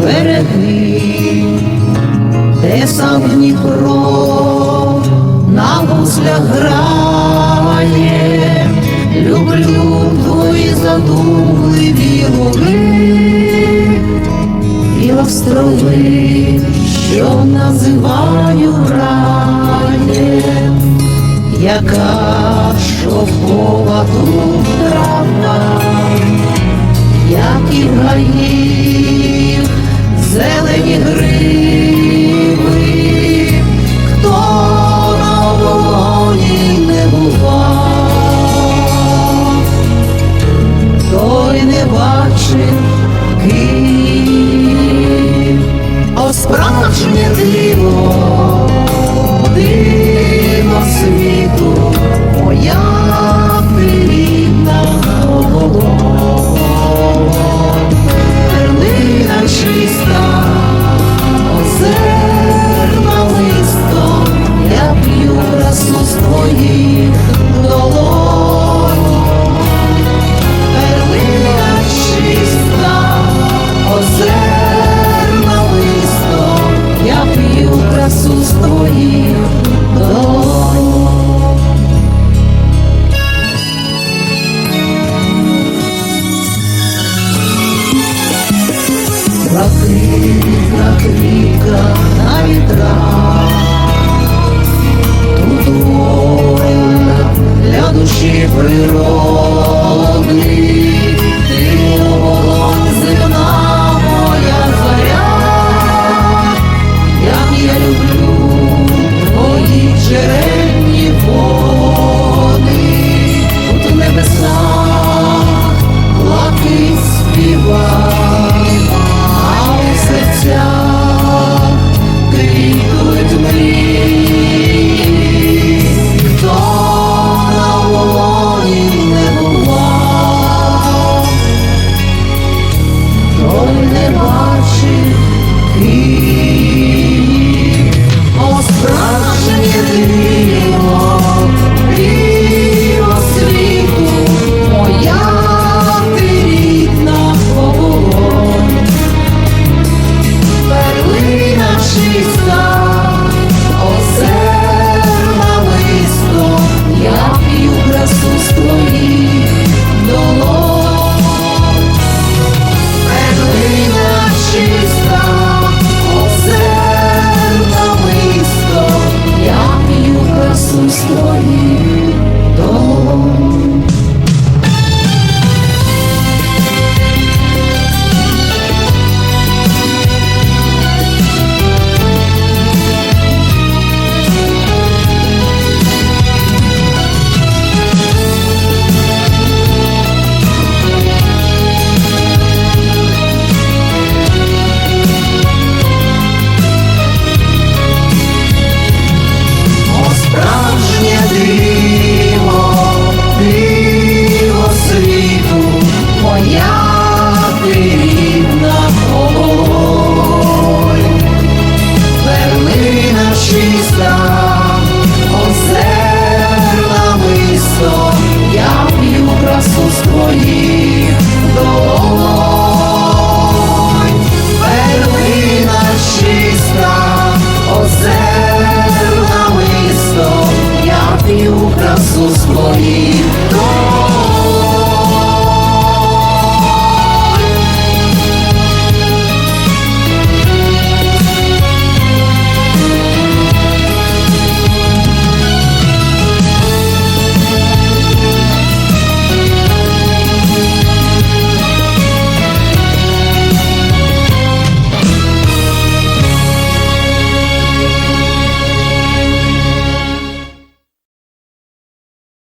береги, де сам Дніпро на гуслях грає, люблю твої задумливі луги і острови, що називаю раєм, яка шовкова тут трава, Hallelujah. Блакитна квітка на вітрах, тут воля для душі природи. you.